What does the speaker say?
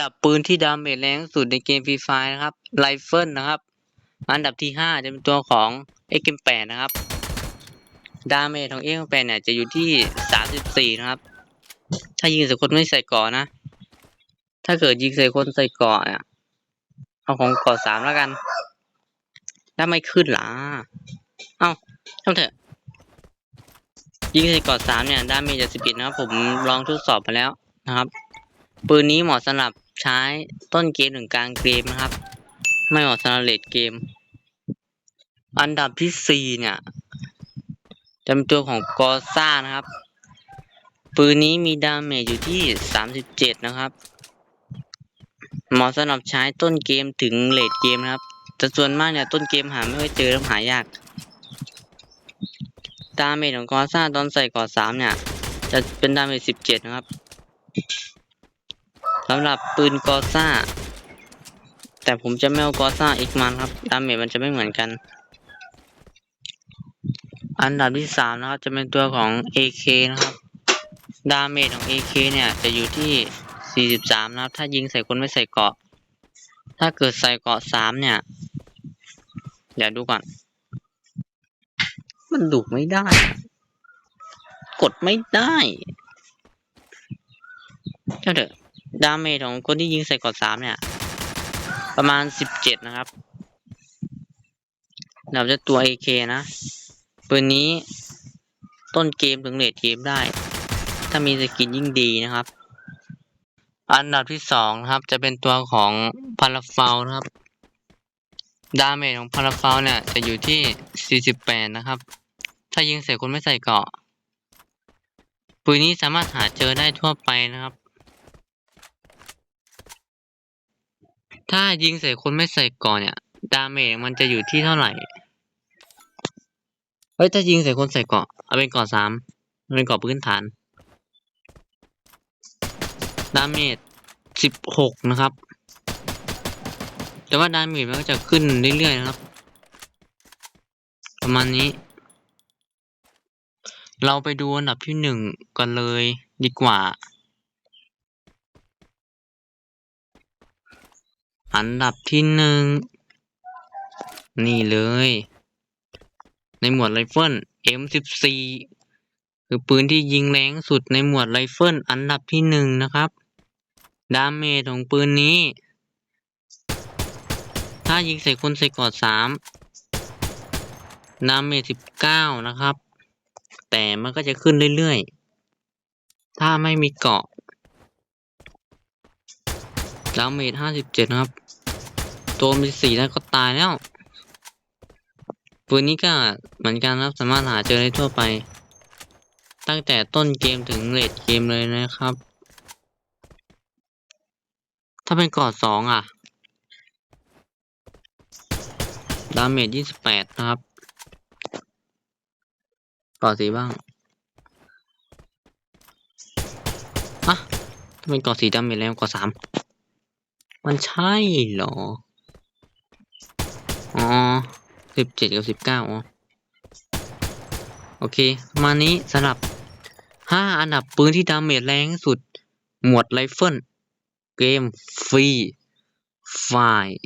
ดับปืนที่ดาเมจแรงสุดในเกมฟรีไฟนะครับไรเฟิลนะครับ อันดับที่ห้าจะเป็นตัวของเอ็กแปดนะครับ ดาเมจของเอ็กแปดเนี่ยจะอยู่ที่สามสิบสี่นะครับ ถ้ายิงใส่คนไม่ใส่ก่อนะ ถ้าเกิดยิงใส่คนใส่เกาะอะเอาของกาะสามแล้วกัน ถ้าไม่ขึ้นล่ะเอ้าทำเถอะยิงใส่กาะสามเนี่ย ดาเมจจะสิบเอ็ดนะครับ ผมลองทดสอบมาแล้วนะครับปืนนี้เหมาะสำหรับ ใช้ต้นเกมถึงกลางเกมนะครับ ไม่เหมาะสำหรับเลดเกม อันดับที่สี่เนี่ยจะเป็นตัวของกอซ่านะครับ ปืนนี้มีดาเมจอยู่ที่สามสิบเจ็ดนะครับเหมาะสำหรับใช้ต้นเกมถึงเลดเกมนะครับแต่ส่วนมากเนี่ยต้นเกมหาไม่ค่อยเจอแล้วหายาก ดาเมจของกอซ่าตอนใส่กอสามเนี่ย จะเป็นดาเมจสิบเจ็ดนะครับ สำหรับปืนกอซ่า แต่ผมจะไม่เอากอซ่าอีกมันครับดาเมจมันจะไม่เหมือนกัน อันดับที่สามนะครับ จะเป็นตัวของ AK นะครับดาเมจของ AK เนี่ย จะอยู่ที่สี่สิบสามนะครับ ถ้ายิงใส่คนไม่ใส่เกาะ ถ้าเกิดใส่เกาะสามเนี่ย เดี๋ยวดูก่อน มันดูไม่ได้ กดไม่ได้เจ้าเถอะ ดาเมจของคนที่ยิงใส่กอดสามเนี่ย ประมาณสิบเจ็ดนะครับเราจะตัว AK นะปืนนี้ต้นเกมถึงเลดเกมได้ ถ้ามีสกินยิ่งดีนะครับ อันดับที่สองนะครับ จะเป็นตัวของพาราฟาวนะครับ ดาเมจของพาราฟาวเนี่ย จะอยู่ที่ 48 นะครับ ถ้ายิงใส่คนไม่ใส่เกาะปืนนี้สามารถหาเจอได้ทั่วไปนะครับ ถ้ายิงใส่คนไม่ใส่เกราะเนี่ย ดาเมจมันจะอยู่ที่เท่าไหร่ เฮ้ย ถ้ายิงใส่คนใส่เกาะ เอาเป็นเกาะสามเอาเป็นเกาะพื้นฐาน ดาเมจสิบหกนะครับ แต่ว่าดาเมจมันก็จะขึ้นเรื่อยๆนะครับ ประมาณนี้ เราไปดูอันดับที่หนึ่งกันเลยดีกว่า อันดับที่หนึ่งนี่เลย ในหมวดไรเฟิล M14 คือปืนที่ยิงแรงสุดในหมวดไรเฟิลอันดับที่หนึ่งนะครับ ดาเมจของปืนนี้ ถ้ายิงใส่คนใส่กอดสามดาเมจสิบเก้านะครับ แต่มันก็จะขึ้นเรื่อยๆ ถ้าไม่มีเกาะาเมจห้าสิบเจ็ดครับ ตัวมีสี่แล้วก็ตายแล้ว ปืนนี้ก็เหมือนกันครับสามารถหาเจอได้ทั่วไป ตั้งแต่ต้นเกมถึงเลดเกมเลยนะครับ ถ้าเป็นกอดสองอะ ดาเมจยี่สิบแปดนะครับกอดสีบ้างอะถ้าเป็นกอดสีดาเมจแล้วกอดสาม มันใช่เหรอ อ๋อสิบเจ็ดกับสิบเก้าอ๋อ โอเค มานี้สำหรับห้าอันดับปืนที่ดาเมจแรงที่สุด หมวดไรเฟิล เกมฟรี ไฟล์